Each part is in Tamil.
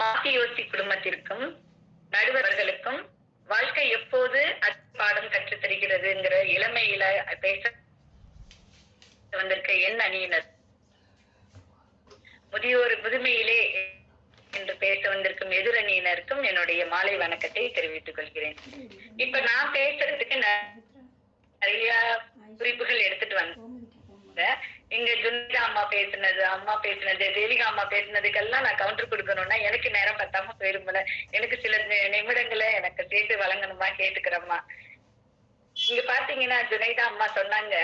மாசியோசி குடும்பத்திற்கும் நடுவர்களுக்கும் வாழ்க்கை எப்போது பாடம் கற்றுத் தருகிறதுங்கிற இளமையில பேச வந்திருக்க என் அணியினர். முதியோர் முதுமையிலே என்று பேச வந்திருக்கும் எதிரணியினருக்கும் என்னுடைய மாலை வணக்கத்தை தெரிவித்துக் கொள்கிறேன். இப்ப நான் பேசுறதுக்கு நிறைய குறிப்புகள் எடுத்துட்டு வந்தேன். இங்க ஜுனிதா அம்மா பேசுனது அம்மா பேசுனது தேவிகா அம்மா பேசுனதுக்கெல்லாம் நான் கவுண்டர் கொடுக்கணும்னா எனக்கு நேரம் பத்தாம போயிருமில்ல எனக்கு சில நி- நிமிடங்களை எனக்கு சேர்த்து வழங்கணுமா கேட்டுக்கிறேம்மா. இங்க பாத்தீங்கன்னா ஜுனைதா அம்மா சொன்னாங்க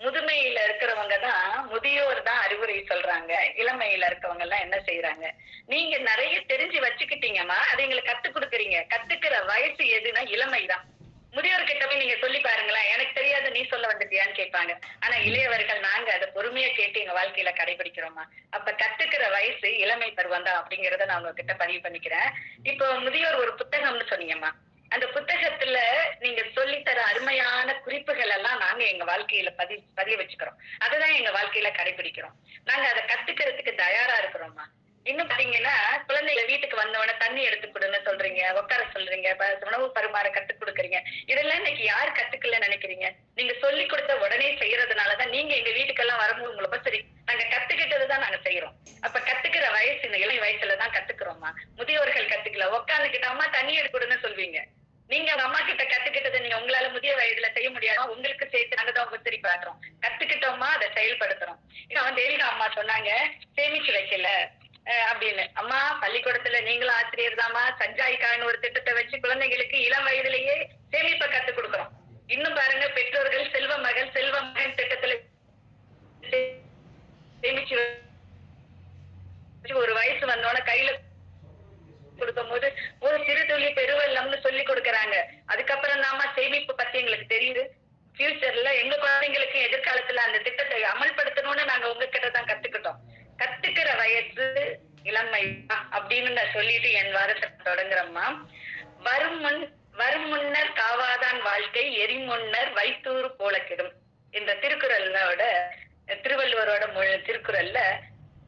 முதுமையில இருக்கிறவங்க தான் முதியோர் தான் அறிவுரை சொல்றாங்க. இளமையில இருக்கவங்க எல்லாம் என்ன செய்யறாங்க நீங்க நிறைய தெரிஞ்சு வச்சுக்கிட்டீங்கம்மா அதை எங்களுக்கு கத்து கொடுக்குறீங்க கத்துக்கிற வயசு எதுனா இளமைதான் முதியோர் கிட்ட போய் நீங்க சொல்லி பாருங்களேன் எனக்கு தெரியாது நீ சொல்ல வந்துட்டியான்னு கேட்பாங்க ஆனா இளையவர்கள் நாங்க அதை பொறுமையா கேட்டு எங்க வாழ்க்கையில கடைபிடிக்கிறோமா அப்ப கத்துக்கிற வயசு இளமை பருவம் தான் அப்படிங்கறத நான் உங்ககிட்ட பதிவு பண்ணிக்கிறேன். இப்போ முதியோர் ஒரு புத்தகம்னு சொன்னீங்கம்மா. அந்த புத்தகத்துல நீங்க சொல்லித்தர அருமையான குறிப்புகள் எல்லாம் நாங்க எங்க வாழ்க்கையில பதி பதிய வச்சுக்கிறோம். அதுதான் எங்க வாழ்க்கையில கடைபிடிக்கிறோம். நாங்க அதை கத்துக்கிறதுக்கு தயாரா இருக்கிறோம்மா. இன்னும் பாத்தீங்கன்னா குழந்தைங்க வீட்டுக்கு வந்தவன தண்ணி எடுத்து கொடுன்னு சொல்றீங்க உட்கார சொல்றீங்க உணவு பரிமாற கத்து கொடுக்குறீங்க இதெல்லாம் இன்னைக்கு யார் கத்துக்கல நினைக்கிறீங்க நீங்க சொல்லி கொடுத்த உடனே செய்யறதுனாலதான் நீங்க எங்க வீட்டுக்கெல்லாம் வரும்போது உங்களை பார்த்து சரி நாங்க கத்துக்கிட்டதுதான் நாங்க செய்யறோம் அப்ப கத்துக்கிற வயசு இந்த இளமை வயசுல தான் கத்துக்கிறோமா முதியோர்கள் கத்துக்கல உட்காந்துக்கிட்ட அம்மா தண்ணி எடுக்கணும்னு சொல்வீங்க நீங்க உங்க அம்மா கிட்ட கத்துக்கிட்டதை நீங்க உங்களால முதிய வயதுல செய்ய முடியாம உங்களுக்கு சேர்த்து நாங்க தான் உபசரி பாக்குறோம் கத்துக்கிட்டோமா அதை செயல்படுத்துறோம் இன்னும் அவன் தேவிகா அம்மா சொன்னாங்க சேமிச்சு வைக்கல. அப்படின்னு. அம்மா பள்ளிக்கூடத்துல நீங்களும் ஆசிரியர் தாமா சஞ்சாய்க்கான்னு ஒரு திட்டத்தை வச்சு குழந்தைகளுக்கு இளம் வயதிலேயே சேமிப்பை கத்துக் கொடுக்குறோம் இன்னும் பாருங்க பெற்றோர்கள் செல்வ மகள் செல்வ மகன் திட்டத்துல சேமிச்சு ஒரு வயசு வந்தோட கையில கொடுக்கும் போது ஒரு சிறு துளி பெருவெள்ளம்னு சொல்லி கொடுக்கறாங்க. அதுக்கப்புறம் தாமா சேமிப்பு பத்தி எங்களுக்கு தெரியுது. ஃபியூச்சர்ல எங்க குழந்தைங்களுக்கு எதிர்காலத்துல அந்த திட்டத்தை அமல்படுத்தணும்னு நாங்க உங்ககிட்ட தான் கத்துக்கிட்டோம் கத்துக்கிற வயசு இளமை தான் அப்படின்னு நான் சொல்லிட்டு என் வாரத்தை தொடங்குறம்மா வரும் முன் வரும் முன்னர் காவாதான் வாழ்க்கை எரிமுன்னர் வைத்தூர் போல கெடும் இந்த திருக்குறளோட திருவள்ளுவரோட மொழி- திருக்குறள்ல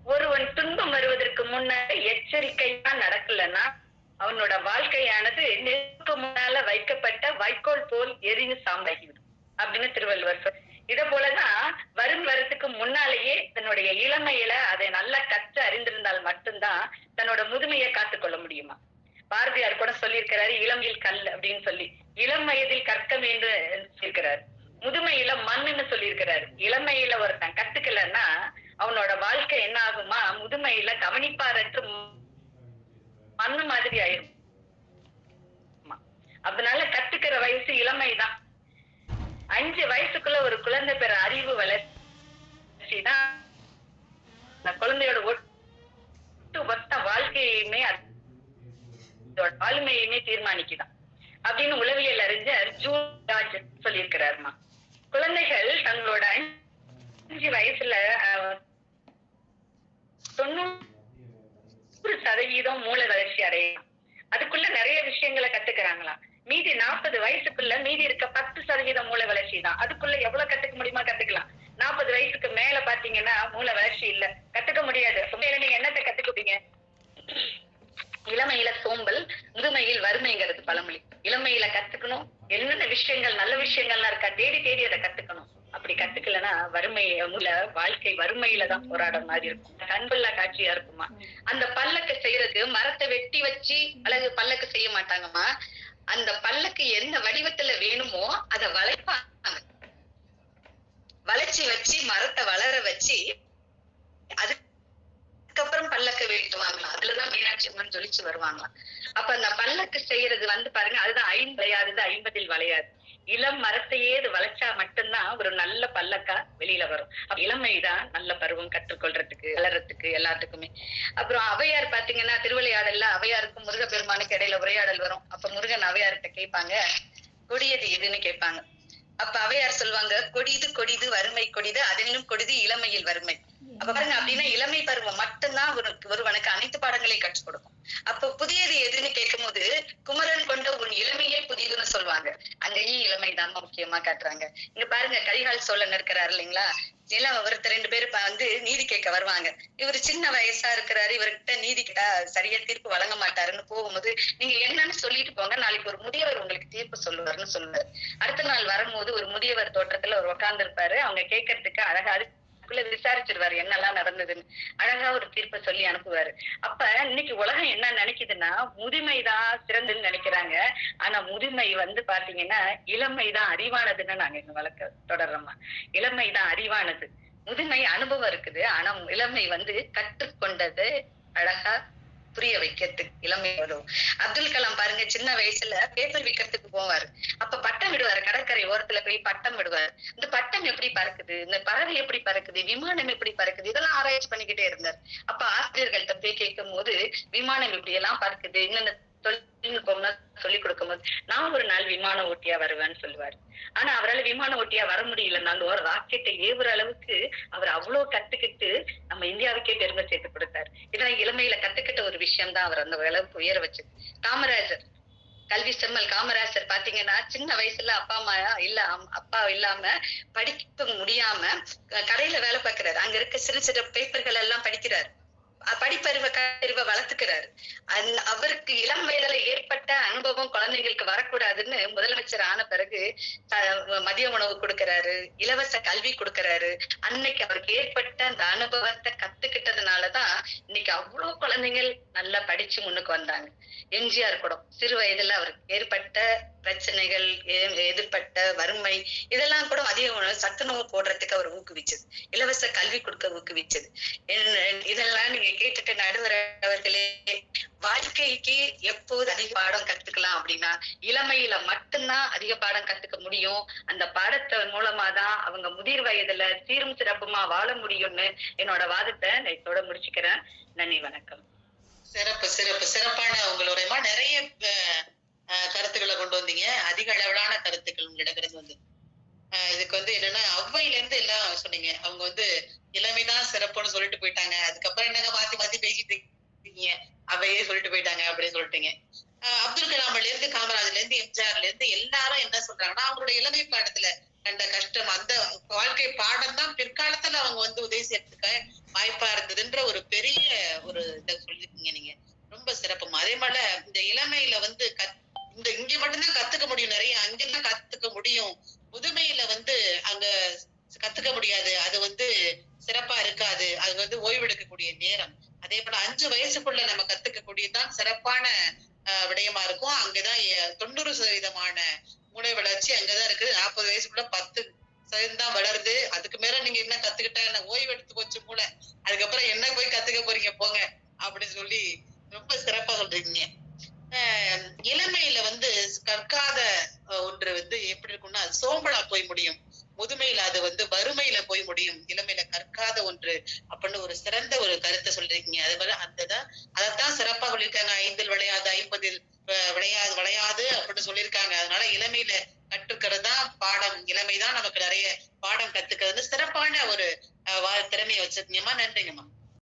ஒருவன் துன்பம் வருவதற்கு முன்னர் எச்சரிக்கையா நடக்கலன்னா அவனோட வாழ்க்கையானது நெருப்பு முன்னால வைக்கப்பட்ட வைக்கோல் போல் எரிந்து சாம்பாகிவிடும் அப்படின்னு திருவள்ளுவர் சொல் இத போல வரும் வரத்துக்கு முன்னாலேயே தன்னுடைய இளமையில அதை நல்லா கற்று அறிந்திருந்தால் மட்டும்தான் தன்னோட முதுமையை காத்துக்கொள்ள முடியுமா? பாரதியார் கூட சொல்லியிருக்கிறாரு இளமையில் கல் அப்படின்னு சொல்லி. இளம் வயதில் கற்கம் என்று சொல்லியிருக்கிறாரு. முதுமையில மண்ணுன்னு சொல்லியிருக்கிறாரு. இளமையில ஒருத்தன் கத்துக்கலன்னா அவனோட வாழ்க்கை என்ன ஆகுமா? முதுமையில கவனிப்பாரற்று மண்ணு மாதிரி ஆயிரும். அதனால கத்துக்கிற வயசு இளமைதான் அஞ்சு வயசுக்குள்ள ஒரு குழந்தை பெற அறிவு வளர்ச்சி தான் குழந்தையோட ஆளுமையுமே தீர்மானிக்குதான். அப்படின்னு உளவியல் அறிஞர் ஜூன் ஜார்ஜ் சொல்லியிருக்கிறாருமா. குழந்தைகள் தங்களோட அஞ்சு வயசுல தொண்ணூறு சதவீதம் மூல வளர்ச்சி அடையலாம். அதுக்குள்ள நிறைய விஷயங்களை கத்துக்கிறாங்களாம் மீதி நாற்பது வயசுக்குள்ள மீதி இருக்க பத்து சதவீதம் மூளை வளர்ச்சி தான் அதுக்குள்ள எவ்வளவு கத்துக்க முடியுமா கத்துக்கலாம். நாற்பது வயசுக்கு மேல பாத்தீங்கன்னா மூளை வளர்ச்சி இல்ல கத்துக்க முடியாது உண்மையில நீங்க என்னத்தை கத்துக்குவீங்க இளமையில சோம்பல் முதுமையில் வறுமைங்கிறது பழமொழி இளமையில கத்துக்கணும் என்னென்ன விஷயங்கள் நல்ல விஷயங்கள்லாம் இருக்கா? தேடி தேடி அதை கத்துக்கணும். அப்படி கத்துக்கலன்னா வறுமை மூல வாழ்க்கை வறுமையில தான் போராடுற மாதிரி இருக்கும். கண்புள்ள காட்சியா இருக்குமா? அந்த பல்லக்கு செய்யறது மரத்தை வெட்டி வச்சு அழகு பல்லக்கு செய்ய மாட்டாங்கம்மா. அந்த பல்லக்கு என்ன வடிவத்துல வேணுமோ அதை வளைப்பாங்க. வளைச்சி வச்சு மரத்தை வளர வச்சு அதுக்கப்புறம் பல்லக்கு வெட்டுவாங்களாம். அதுலதான் மீனாட்சி அம்மன் ஜொலிச்சு வருவாங்களாம். அப்ப அந்த பல்லக்கு செய்யறது வந்து பாருங்க அதுதான் ஐந்து வளையாதது ஐம்பதில் வளையாது. இளம் மரத்தையே இது வளைச்சா மட்டும்தான் ஒரு நல்ல பல்லக்கா வெளியில வரும். அப்ப இளமைதான் நல்ல பருவம் கற்றுக்கொள்றதுக்கு வளர்றதுக்கு எல்லாத்துக்குமே. அப்புறம் அவையார் பாத்தீங்கன்னா திருவிளையாடல்ல அவையாருக்கும் முருகப்பெருமானுக்கு இடையில உரையாடல் வரும். அப்ப முருகன் அவையார்கிட்ட கேட்பாங்க கொடியது எதுன்னு கேட்பாங்க. அப்ப அவையார் சொல்லுவாங்க கொடிது கொடிது வறுமை கொடிது அதனிலும் கொடிது இளமையில் வறுமை. அப்ப பாருங்க அப்படின்னா இளமை பருவம் மட்டும்தான் ஒருவனுக்கு அனைத்து பாடங்களையும் கற்றுக் கொடுக்கும். அப்ப புதியது எதுன்னு கேட்கும்போது குமரன் கொண்ட உன் இளமையே புதியதுன்னு சொல்லுவாங்க. அங்கேயும் இளமை தான் முக்கியமா காட்டுறாங்க. இங்க பாருங்க கரிகால் சோழன் இருக்கிறாரு இல்லைங்களா? நிலம் ஒருத்தர் ரெண்டு பேரும் வந்து நீதி கேட்க வருவாங்க. இவர் சின்ன வயசா இருக்கிறாரு இவர்கிட்ட நீதி கேட்டா சரியா தீர்ப்பு வழங்க மாட்டாருன்னு போகும்போது நீங்க என்னன்னு சொல்லிட்டு போங்க நாளைக்கு ஒரு முதியவர் உங்களுக்கு தீர்ப்பு சொல்லுவாருன்னு சொல்லுவாரு. அடுத்த நாள் வரும்போது ஒரு முதியவர் தோட்டத்துல ஒரு உட்கார்ந்து இருப்பாரு அவங்க கேட்கறதுக்கு அழகா அதுக்குள்ள விசாரிச்சிருவாரு என்னெல்லாம் நடந்ததுன்னு. அழகா ஒரு தீர்ப்பை சொல்லி அனுப்புவாரு. அப்ப இன்னைக்கு உலகம் என்ன நினைக்குதுன்னா முதுமைதான் சிறந்ததுன்னு நினைக்கிறாங்க. ஆனா முதுமை வந்து பாத்தீங்கன்னா இளமைதான் அறிவானதுன்னு நாங்க எங்க வழக்க தொடர்றோமா? இளமைதான் அறிவானது முதுமை அனுபவம் இருக்குது. ஆனா இளமை வந்து கற்றுக்கொண்டது அழகா புரிய வைக்கிறதுக்கு இளமை அப்துல் கலாம் பாருங்க சின்ன வயசுல பேப்பர் விற்கிறதுக்கு போவாரு. அப்ப பட்டம் விடுவாரு கடற்கரை ஓரத்துல போய் பட்டம் விடுவாரு. இந்த பட்டம் எப்படி பறக்குது? இந்த பறவை எப்படி பறக்குது? விமானம் எப்படி பறக்குது? இதெல்லாம் ஆராய்ச்சி பண்ணிக்கிட்டே இருந்தார். அப்ப ஆசிரியர்கள்ட்ட போய் கேட்கும் போது விமானம் இப்படி எல்லாம் பறக்குது இன்னொன்னு தொழில்நுட்பம்னா சொல்லி கொடுக்கும்போது நான் ஒரு நாள் விமான ஓட்டியா வருவேன்னு சொல்லுவாரு. ஆனா அவரால் விமான ஓட்டியா வர முடியலனாலும் ஒரு ராக்கெட்டை ஏவுற அளவுக்கு அவர் அவ்வளவு கத்துக்கிட்டு நம்ம இந்தியாவுக்கே பெருமை சேர்த்து கொடுத்தாரு. இதெல்லாம் இளமையில கத்துக்கிட்ட ஒரு விஷயம் தான் அவர் அந்த அளவுக்கு உயர வச்சது. காமராஜர் கல்வி செம்மல் காமராஜர் பாத்தீங்கன்னா சின்ன வயசுல அப்பா அம்மா இல்ல அப்பா இல்லாம படிக்க முடியாம கடையில வேலை பார்க்கிறாரு. அங்க இருக்க சிறு சிறு பேப்பர்கள் எல்லாம் படிக்கிறாரு. படிப்பறிவ கருவை வளர்த்துக்கிறாரு. அவருக்கு இளம் வயதுல ஏற்பட்ட அனுபவம் குழந்தைங்களுக்கு வரக்கூடாதுன்னு முதலமைச்சர் ஆன பிறகு மதிய உணவு கொடுக்கறாரு இலவச கல்வி கொடுக்கறாரு. அன்னைக்கு அவருக்கு ஏற்பட்ட அந்த அனுபவத்தை கத்துக்கிட்டதுனாலதான் இன்னைக்கு அவ்வளவு குழந்தைகள் நல்லா படிச்சு முன்னுக்கு வந்தாங்க. எம்ஜிஆர் கூட சிறு வயதுல அவருக்கு ஏற்பட்ட பிரச்சனைகள் எ- எதிர்பட்ட வறுமை இதெல்லாம் கூட அதிக உணவு சத்துணவு போடுறதுக்கு அவர் ஊக்குவிச்சது. இலவச கல்வி கொடுக்க ஊக்குவிச்சது. இதெல்லாம் நீங்க கேட்டுட்டு நடுவர் அவர்களே வாழ்க்கைக்கு எப்போது அதிக பாடம் கத்துக்கலாம் அப்படின்னா இளமையில மட்டும்தான் அதிக பாடம் கத்துக்க முடியும். அந்த பாடத்தை மூலமா தான் அவங்க முதிர் வயதுல சீரும் சிறப்புமா வாழ முடியும்னு என்னோட வாதத்தை நான் இதோட முடிச்சுக்கிறேன். நன்றி வணக்கம். சிறப்பு சிறப்பு. சிறப்பான உங்களுடைய நிறைய கருத்துக்களை கொண்டு வந்தீங்க. அதிக அளவிலான கருத்துக்கள் உங்களிடமிருந்து வந்து இதுக்கு வந்து என்னன்னா அவ்வையில இருந்து எல்லாம் சொன்னீங்க. அவங்க வந்து இளமைதான் சிறப்புன்னு சொல்லிட்டு போயிட்டாங்க. அதுக்கப்புறம் என்னங்க மாத்தி மாத்தி பேசிட்டு இருக்கீங்க? அவையே சொல்லிட்டு போயிட்டாங்க அப்படின்னு சொல்லிட்டீங்க. அப்துல் கலாம்ல இருந்து காமராஜர்ல இருந்து எம்ஜிஆர்ல இருந்து எல்லாரும் என்ன சொல்றாங்கன்னா அவங்களோட இளமை பாடத்துல கண்ட கஷ்டம் அந்த வாழ்க்கை பாடம் தான் பிற்காலத்துல அவங்க வந்து உதவி செய்யறதுக்கு வாய்ப்பா இருந்ததுன்ற ஒரு பெரிய ஒரு இதை சொல்லிருக்கீங்க நீங்க. ரொம்ப சிறப்பு அதே மாதிரி இந்த இளமையில வந்து கத்- இந்த இங்க மட்டும்தான் கத்துக்க முடியும். நிறைய அங்கதான் கத்துக்க முடியும். புதுமையில வந்து அங்க கத்துக்க முடியாது. அது வந்து சிறப்பா இருக்காது. அது வந்து ஓய்வெடுக்கக்கூடிய நேரம். அதே போல அஞ்சு வயசுக்குள்ள நம்ம கத்துக்கக்கூடியதுதான் சிறப்பான விடயமா இருக்கும். அங்கதான் தொண்ணூறு சதவீதமான மூளை வளர்ச்சி அங்கதான் இருக்குது. நாற்பது வயசுக்குள்ள பத்து சதவீதம் தான் வளருது. அதுக்கு மேல நீங்க என்ன கத்துக்கிட்டா என்ன? ஓய்வு எடுத்து போச்சு மூளை. அதுக்கப்புறம் என்ன போய் கத்துக்க போறீங்க? போங்க. அப்படின்னு சொல்லி ரொம்ப சிறப்பா சொல்றீங்க. இளமையில வந்து கற்காத ஒன்று வந்து எப்படி இருக்கும்னா அது சோம்பலா போய் முடியும். முதுமையில அது வந்து வறுமையில போய் முடியும். இளமையில கற்காத ஒன்று அப்படின்னு ஒரு சிறந்த ஒரு கருத்தை சொல்லிருக்கீங்க அது மாதிரி அந்ததான் அதைத்தான் சிறப்பா சொல்லியிருக்காங்க. ஐந்தில் விளையாது ஐம்பதில் அஹ், விளையாது விளையாது அப்படின்னு சொல்லியிருக்காங்க. அதனால இளமையில கற்றுக்கிறது தான் பாடம் இளமைதான் நமக்கு நிறைய பாடம் கத்துக்கிறது சிறப்பான ஒரு அஹ், வா- திறமையை வச்சிருக்கீங்கம்மா. நன்றிங்கம்மா.